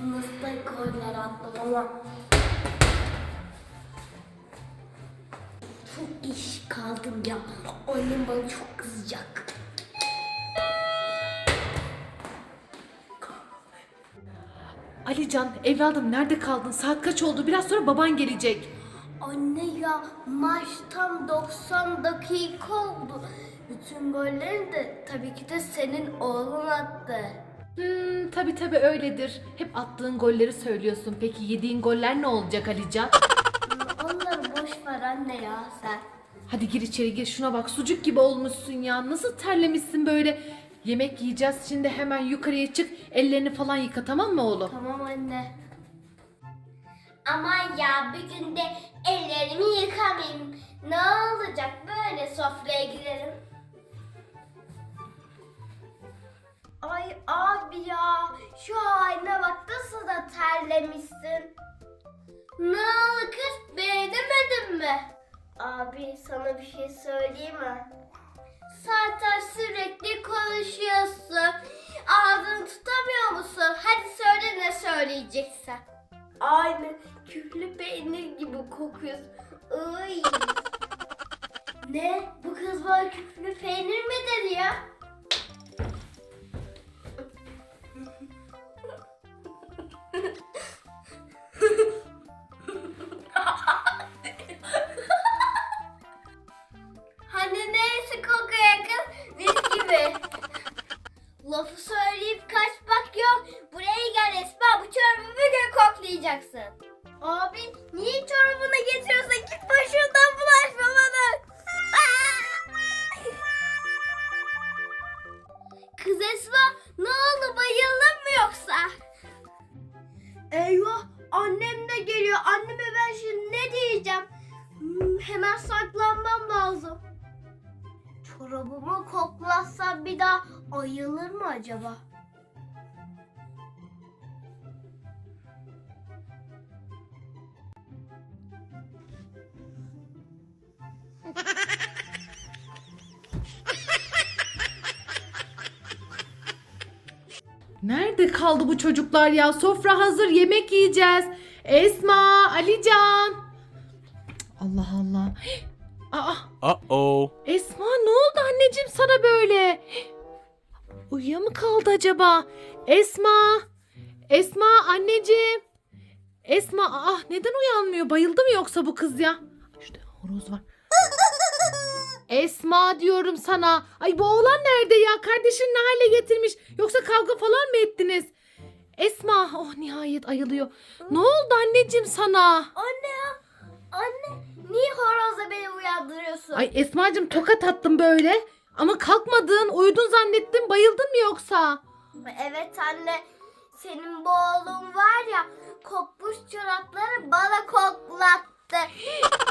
Sınıfta goller attım ama çok iş kaldım ya. Annem bana çok kızacak. Alican evladım nerede kaldın? Saat kaç oldu? Biraz sonra baban gelecek. Anne ya maç tam 90 dakika oldu. Bütün golleri de tabii ki de senin oğlun attı. Hmm, tabi tabi öyledir. Hep attığın golleri söylüyorsun. Peki yediğin goller ne olacak Alican? Onları boş ver anne ya sen. Hadi gir içeri gir şuna bak sucuk gibi olmuşsun ya. Nasıl terlemişsin böyle? Yemek yiyeceğiz şimdi hemen yukarıya çık. Ellerini falan yıka tamam mı oğlum? Tamam anne. Aman ya bir günde ellerimi yıkamayayım. Ne olacak böyle sofraya girerim. Ay abi ya şu haline bak nasıl da terlemişsin. Ne oldu kız beğenemedin mi? Abi sana bir şey söyleyeyim mi? Zaten sürekli konuşuyorsun. Ağzını tutamıyor musun? Hadi söyle ne söyleyeceksen. Aynı küflü peynir gibi kokuyorsun. Iy. ne? Bu kız bana küflü peynir mi dedi ya? Geliyor. Anneme ben şimdi ne diyeceğim? Hmm, hemen saklanmam lazım. Çorabımı koklasam bir daha ayılır mı acaba? Nerede kaldı bu çocuklar ya? Sofra hazır yemek yiyeceğiz. Esma, Alican. Allah Allah. Aa, Uh-oh. Esma ne oldu anneciğim sana böyle? Uyuya mı kaldı acaba? Esma. Esma anneciğim. Esma ah neden uyanmıyor? Bayıldı mı yoksa bu kız ya? İşte horoz var. Esma diyorum sana. Ay bu oğlan nerede ya? Kardeşin ne hale getirmiş? Yoksa kavga falan mı ettiniz? Esma oh nihayet ayılıyor. Ne oldu anneciğim sana? Anne ya. Anne niye horozla beni uyandırıyorsun? Ay Esma'cığım tokat attım böyle. Ama kalkmadın, uyudun zannettim. Bayıldın mı yoksa? Evet anne. Senin bu oğlun var ya kokmuş çorapları bana koklattı.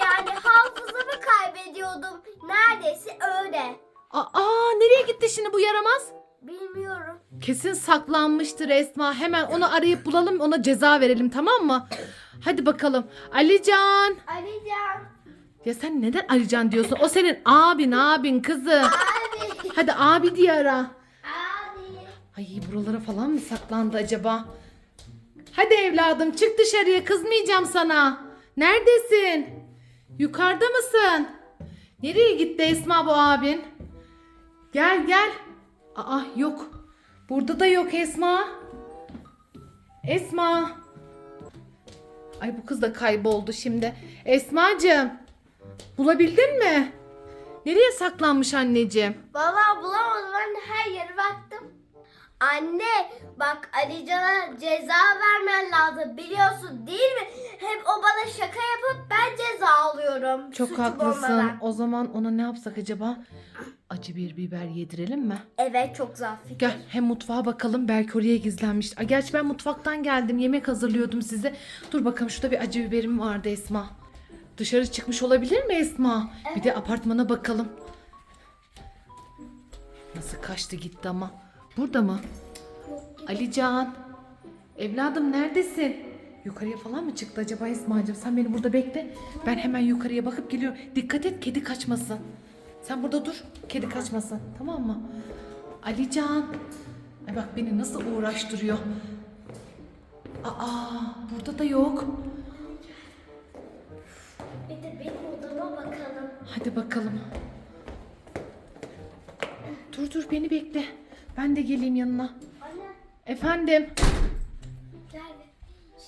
Yani hafızamı kaybediyordum. Neredeyse öyle. Aa, nereye gitti şimdi bu yaramaz? Bilmiyorum. Kesin saklanmıştır Esma. Hemen onu arayıp bulalım, ona ceza verelim tamam mı? Hadi bakalım. Alican. Alican. Ya sen neden Alican diyorsun? O senin abin, abin kızım. Abi. Hadi abi diye ara. Abi. Ay buralara falan mı saklandı acaba? Hadi evladım çık dışarıya kızmayacağım sana. Neredesin? Yukarıda mısın? Nereye gitti Esma bu abin? Gel gel. Aa yok. Burada da yok Esma. Esma. Ay bu kız da kayboldu şimdi. Esmacığım. Bulabildin mi? Nereye saklanmış anneciğim? Vallahi bulamadım anne her yere baktım. Anne bak Alican'a ceza vermen lazım biliyorsun değil mi? Hep o bana şaka yapıp ben ceza alıyorum. Çok suçum haklısın. olmadan. O zaman ona ne yapsak acaba? Acı bir biber yedirelim mi? Evet çok güzel fikir. Gel hem mutfağa bakalım belki oraya gizlenmiş. Ay, gerçi ben mutfaktan geldim yemek hazırlıyordum size. Dur bakalım şurada bir acı biberim vardı Esma. Dışarı çıkmış olabilir mi Esma? Bir de apartmana bakalım. Nasıl kaçtı gitti ama. Burada mı? Alican. Evladım neredesin? Yukarıya falan mı çıktı acaba Esma'cığım? Sen beni burada bekle. Ben hemen yukarıya bakıp geliyorum. Dikkat et kedi kaçmasın. Sen burada dur. Kedi kaçmasın. Tamam mı? Alican. Ay bak beni nasıl uğraştırıyor. Aa, burada da yok. Bir de benim odama bakalım. Hadi bakalım. Dur dur beni bekle. Ben de geleyim yanına. Anne Efendim. gel.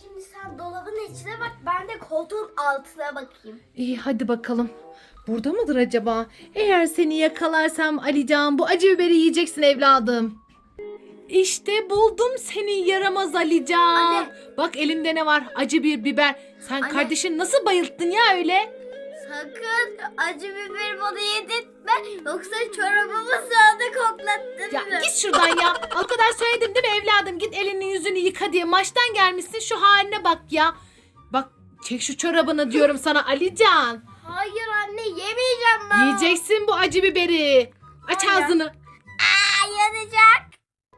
Şimdi sen dolabın içine bak ben de koltuğun altına bakayım. İyi hadi bakalım. Burada mıdır acaba? Eğer seni yakalarsam Alican bu acı biberi yiyeceksin evladım. İşte buldum seni yaramaz Alican. Anne. Bak elimde ne var? Acı bir biber. Sen Anne. kardeşin nasıl bayılttın ya öyle? Sakın acı biber bana yedirtme yoksa çorabımı sağda koklattın Ya mı? git şuradan ya. O kadar söyledim değil mi evladım? Git elini yüzünü yıka diye. Maçtan gelmişsin şu haline bak ya. Bak çek şu çorabını diyorum sana Alican. Hayır anne yemeyeceğim ben. Yiyeceksin bu acı biberi. Aç Hayır. ağzını. Aa, yanacak.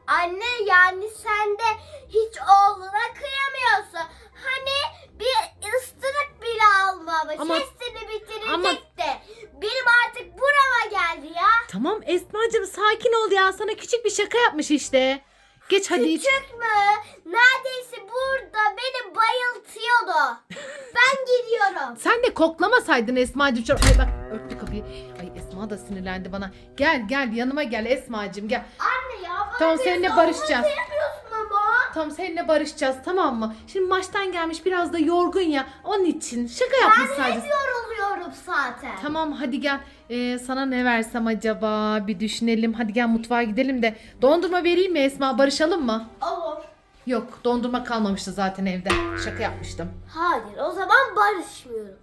Anne yani sen de hiç oğluna kıyamıyorsun. Hani bir ısırık bile almamış. Ama- Hepsini bitirecekti. ama- Benim artık burama geldi ya. Tamam Esma'cığım sakin ol ya. Sana küçük bir şaka yapmış işte. Geç hadi iç. Küçük mü? Neredeyse burada beni bayıltıyordu. ben gidiyorum. Sen de koklamasaydın Esma'cığım. Şöyle- Ay bak örttü kapıyı. Ay Esma da sinirlendi bana. Gel gel yanıma gel Esma'cığım gel. Anne ya Tamam, seninle barışacağız. Tamam seninle barışacağız tamam mı? Şimdi maçtan gelmiş biraz da yorgun ya. Onun için şaka yapmış Ben sadece. hep yoruluyorum zaten. Tamam hadi gel. Ee, sana ne versem acaba? Bir düşünelim. Hadi gel mutfağa gidelim de. Dondurma vereyim mi Esma? Barışalım mı? Olur. Yok dondurma kalmamıştı zaten evde. Şaka yapmıştım. Hayır o zaman barışmıyorum.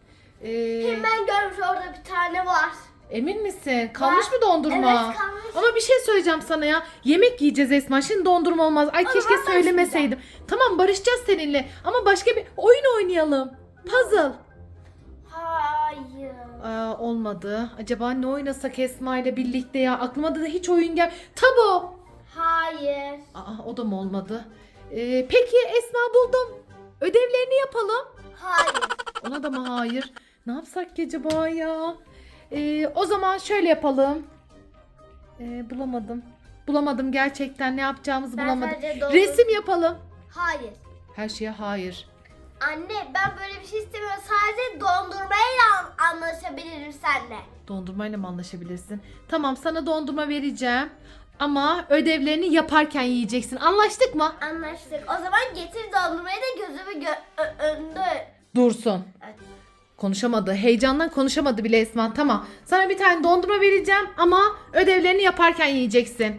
Ee, Hemen görmüş orada bir tane var. Emin misin? Kalmış mı dondurma? Evet, kalmış. Ama bir şey söyleyeceğim sana ya. Yemek yiyeceğiz Esma. Şimdi dondurma olmaz. Ay O keşke zaman söylemeseydim. Tamam barışacağız seninle. Ama başka bir oyun oynayalım. Puzzle. Hayır. Aa, olmadı. Acaba ne oynasak Esma ile birlikte ya? Aklıma da hiç oyun gel. Tabu. Hayır. Aa, o da mı olmadı? Ee, peki Esma buldum. Ödevlerini yapalım. Hayır. Ona da mı hayır? Ne yapsak ki acaba ya? Ee, o zaman şöyle yapalım. Ee, bulamadım. Bulamadım gerçekten ne yapacağımızı Ben bulamadım. sadece doğru- Resim yapalım. Hayır. Her şeye hayır. Anne ben böyle bir şey istemiyorum. Sadece dondurmayla an- anlaşabilirim seninle. Dondurmayla mı anlaşabilirsin? Tamam sana dondurma vereceğim. Ama ödevlerini yaparken yiyeceksin. Anlaştık mı? Anlaştık. O zaman getir dondurmayı da gözümü gö- ö- önünde. Dursun. Evet. Konuşamadı. Heyecandan konuşamadı bile Esma. Tamam. Sana bir tane dondurma vereceğim ama ödevlerini yaparken yiyeceksin.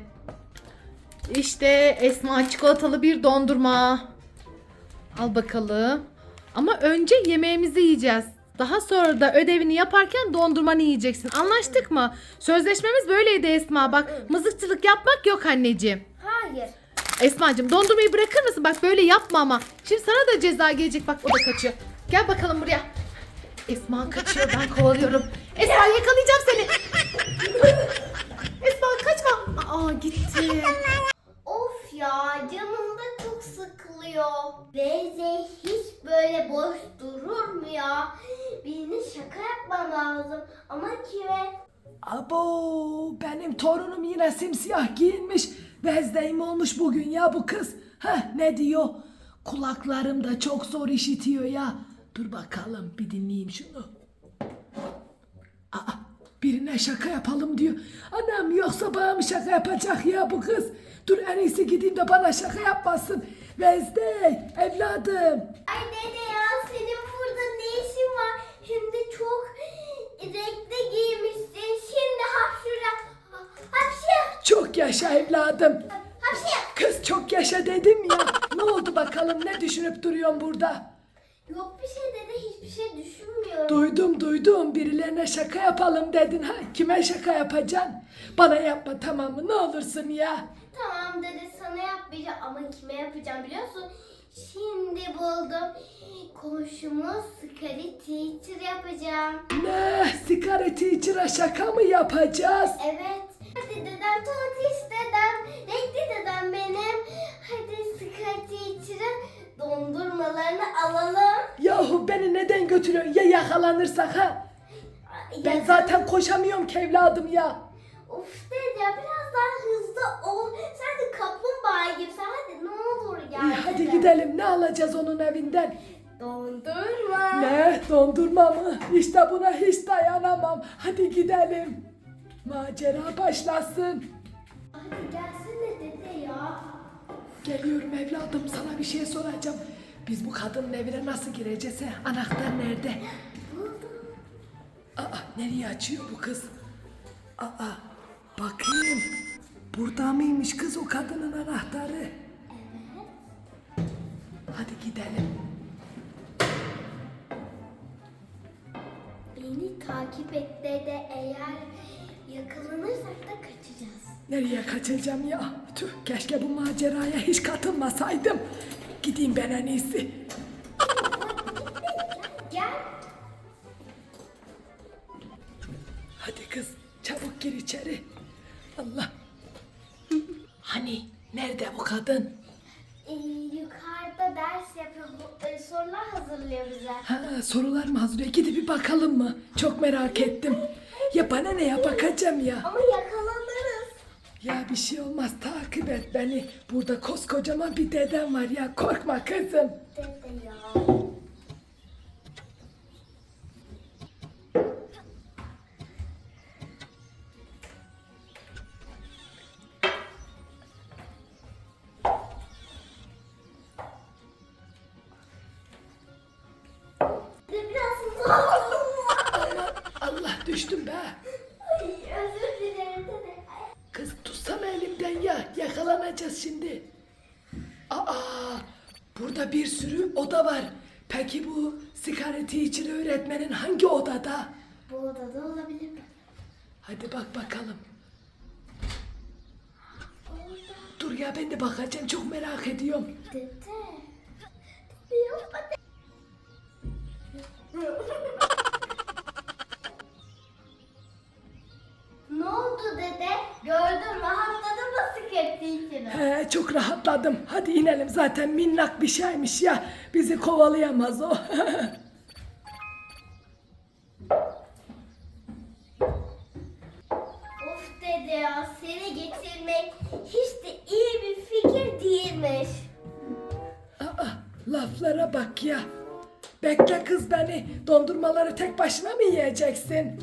İşte Esma çikolatalı bir dondurma. Al bakalım. Ama önce yemeğimizi yiyeceğiz. Daha sonra da ödevini yaparken dondurmanı yiyeceksin. Anlaştık mı? Sözleşmemiz böyleydi Esma. Bak mızıkçılık yapmak yok anneciğim. Hayır. Esma'cığım dondurmayı bırakır mısın? Bak böyle yapma ama. Şimdi sana da ceza gelecek. Bak o da kaçıyor. Gel bakalım buraya. Esma kaçıyor ben kovalıyorum. Esma yakalayacağım seni. Esma kaçma. Aa gitti. Of ya canım da çok sıkılıyor. Beyze hiç böyle boş durur mu ya? Birine şaka yapmam lazım. Ama kime? Abo benim torunum yine simsiyah giyinmiş. Bezdeyim olmuş bugün ya bu kız. Heh ne diyor? Kulaklarım da çok zor işitiyor ya. Dur bakalım bir dinleyeyim şunu. Aa, birine şaka yapalım diyor. Anam yoksa bana mı şaka yapacak ya bu kız? Dur en iyisi gideyim de bana şaka yapmasın. Vezdey evladım. Ay dede ya senin burada ne işin var? Hem de çok renkli giymişsin. Şimdi hapşura. Hapşır. Çok yaşa evladım. Hapşır. Kız çok yaşa dedim ya. Ne oldu bakalım ne düşünüp duruyorsun burada? Yok bir şey dede hiçbir şey düşünmüyorum. Duydum duydum birilerine şaka yapalım dedin ha kime şaka yapacaksın? Bana yapma tamam mı ne olursun ya. Tamam dede sana yapmayacağım ama kime yapacağım biliyorsun? Şimdi buldum. Komşumuz Scary Teacher yapacağım. Ne sigara teacher'a şaka mı yapacağız? Evet. Hadi dedem, tontiş dedem, renkli dedem benim. Hadi Scary Teacher'ın dondurmalarını alalım. Beni neden götürüyorsun ya yakalanırsak ha? Ben zaten koşamıyorum ki evladım ya. Of dede ya biraz daha hızlı ol. Sen de kaplumbağa gibisin. Hadi ne olur ya. İyi hadi Hadi gidelim ne alacağız onun evinden? Dondurma. Ne dondurma mı? İşte buna hiç dayanamam. Hadi gidelim. Macera başlasın. Hadi gelsene dede ya. Geliyorum evladım sana bir şey soracağım. Biz bu kadının evine nasıl gireceğiz? he? Anahtar nerede? Aa nereye açıyor bu kız? Aa bakayım. Burada mıymış kız o kadının anahtarı? Hadi gidelim. Beni takip et dede. Eğer yakalanırsak da kaçacağız. Nereye kaçacağım ya? Tüh keşke bu maceraya hiç katılmasaydım. Gideyim ben en iyisi. Gel. Hadi kız çabuk gir içeri. Allah. Hani nerede bu kadın? Ee, yukarıda ders yapıyor. e, sorular hazırlıyor bize. Ha, sorular mı hazırlıyor? Gidip bir bakalım mı? Çok merak ettim. Ya bana ne ya bakacağım ya. Ama yakalanırız. Şey olmaz takip et beni. Burada koskocaman bir dedem var ya korkma kızım. Dede ya. Dede biraz. Allah düştüm be. Oda var. Peki bu sigareti için öğretmenin hangi odada? Bu odada olabilir mi? Hadi bak bakalım. Orada. Dur ya ben de bakacağım çok merak ediyorum. Dede. ne oldu dede? Gördün rahatladın mı sıkıntı içine? He, çok rahatladım. Hadi inelim zaten minnak bir şeymiş ya. Bizi kovalayamaz o. Of dede ya seni getirmek hiç de iyi bir fikir değilmiş. Aa, laflara bak ya. Bekle kız beni. Dondurmaları tek başına mı yiyeceksin?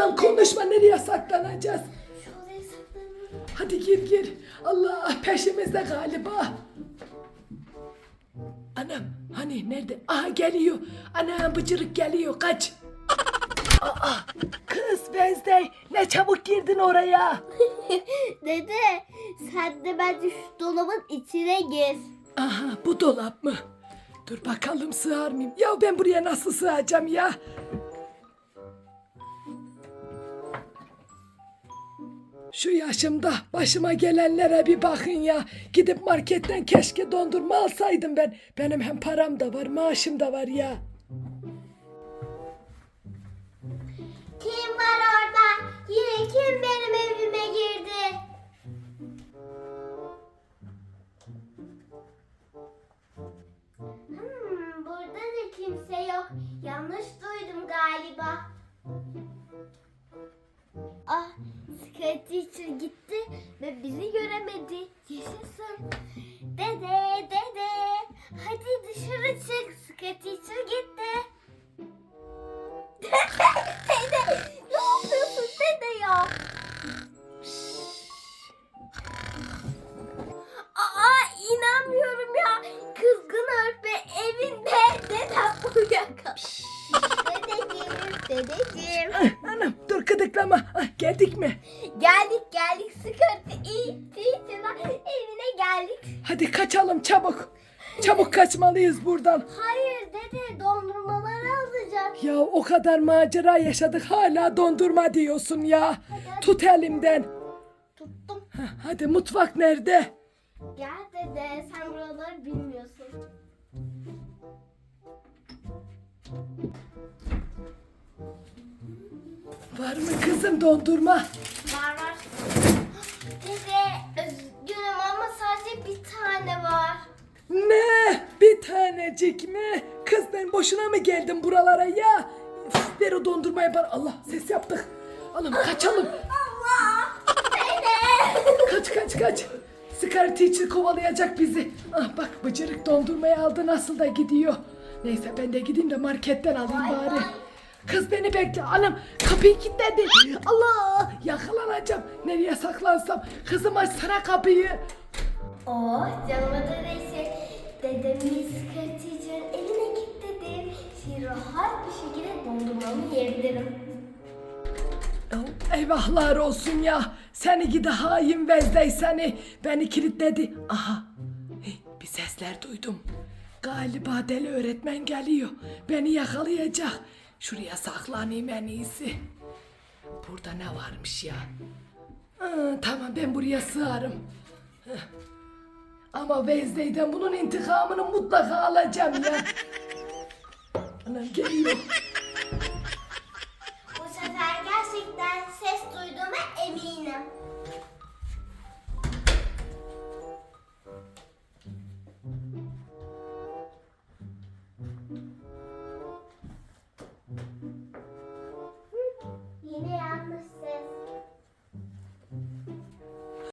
Tamam konuşma nereye saklanacağız? Şu odaya saklanalım. Hadi gir gir. Allah peşimizde galiba. Anam hani nerede? Aha geliyor. Anam bıcırık geliyor kaç. Aa, kız Wednesday ne çabuk girdin oraya. Dede sen de bence şu dolabın içine gir. Aha bu dolap mı? Dur bakalım sığar mıyım? Ya ben buraya nasıl sığacağım ya? Şu yaşımda başıma gelenlere bir bakın ya. Gidip marketten keşke dondurma alsaydım ben. Benim hem param da var, maaşım da var ya. Kim var orada? Yine kim benim evime girdi? Hmm, burada da kimse yok. Yanlış duydum galiba. Teacher gitti ve bizi göremedi. Yaşasın. Dede, dede. Hadi dışarı çık. Skirt Teacher gitti. Ah, geldik mi? Geldik geldik sıkıntı. Teacher'ın evine geldik. Hadi kaçalım çabuk. Çabuk kaçmalıyız buradan. Hayır dede dondurmaları alacak. Ya o kadar macera yaşadık hala dondurma diyorsun ya. Tut elimden. Tuttum. Hadi mutfak nerede? Gel dede sen buraları bilmiyorsun. Var mı kızım dondurma? Var var. Dede üzgünüm ama sadece bir tane var. Gelecek mi? Kız ben boşuna mı geldim buralara ya? Üf, ver o dondurmayı bana. Allah ses yaptık. Alın kaçalım. Allah! Beni! Kaç kaç kaç. Scar Teacher kovalayacak bizi. Ah bak bıcırık dondurmayı aldı nasıl da gidiyor. Neyse ben de gideyim de marketten alayım bari. Kız beni bekle anam kapıyı kilitledi. Allah yakalanacağım. Nereye saklansam? Kızım açsana kapıyı. Oh canıma da neyse. Dedemin sıkıntıcının eline kilitledim. Şimdi rahat bir şekilde dondurmamı yiyebilirim. Eyvahlar olsun ya. Seni gidi hain Vezdey seni. Beni kilitledi. Aha. Hey, bir sesler duydum. Galiba deli öğretmen geliyor. Beni yakalayacak. Şuraya saklanayım en iyisi. Burada ne varmış ya? Aa, tamam ben buraya sığarım. Ama Vezdey'den bunun intikamını mutlaka alacağım ya. Anam geliyor.